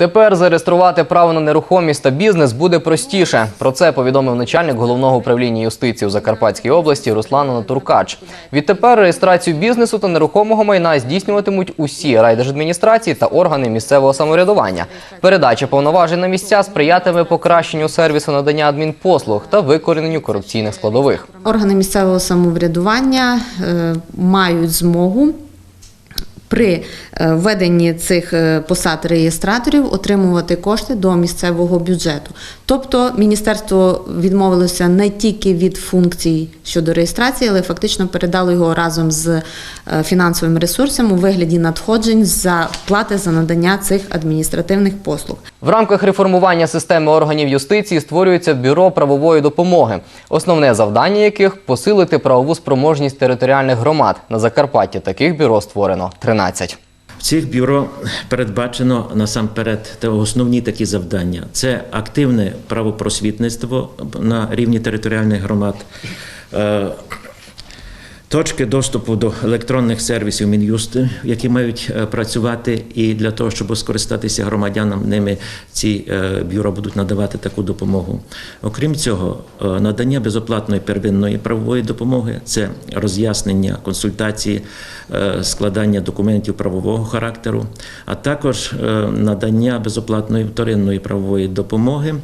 Тепер зареєструвати право на нерухомість та бізнес буде простіше. Про це повідомив начальник головного управління юстиції у Закарпатській області Руслан Анатуркач. Відтепер реєстрацію бізнесу та нерухомого майна здійснюватимуть усі райдержадміністрації та органи місцевого самоврядування. Передача повноважень на місця сприятиме покращенню сервісу надання адмінпослуг та викорененню корупційних складових. Органи місцевого самоврядування е, мають змогу при е, введенні цих е, посад реєстраторів отримувати кошти до місцевого бюджету. Тобто міністерство відмовилося не тільки від функцій щодо реєстрації, але фактично передало його разом з е, фінансовим ресурсом у вигляді надходжень за плати за надання цих адміністративних послуг. В рамках реформування системи органів юстиції створюється бюро правової допомоги, основне завдання яких посилити правову спроможність територіальних громад. На Закарпатті таких бюро створено 13. В цих бюро передбачено насамперед те основні такі завдання: це активне правопросвітництво на рівні територіальних громад. Точки доступу до електронних сервісів Мін'юсти, які мають е, працювати, і для того, щоб скористатися громадянам ними, ці е, бюро будуть надавати таку допомогу. Окрім цього, е, надання безоплатної первинної правової допомоги це роз'яснення, консультації, складання документів правового характеру, а також надання безоплатної вторинної правової допомоги.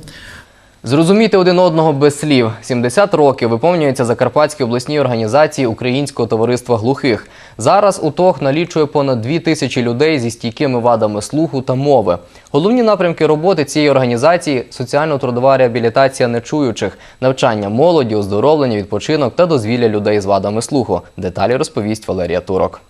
Зрозуміти один одного без слів. 70 років виповнюється Закарпатській обласній організації Українського товариства глухих. Зараз УТОГ налічує понад 2 тисячі людей зі стійкими вадами слуху та мови. Головні напрямки роботи цієї організації соціально-трудова реабілітація нечуючих, навчання молоді, оздоровлення, відпочинок та дозвілля людей з вадами слуху. Деталі розповість Валерія Турок.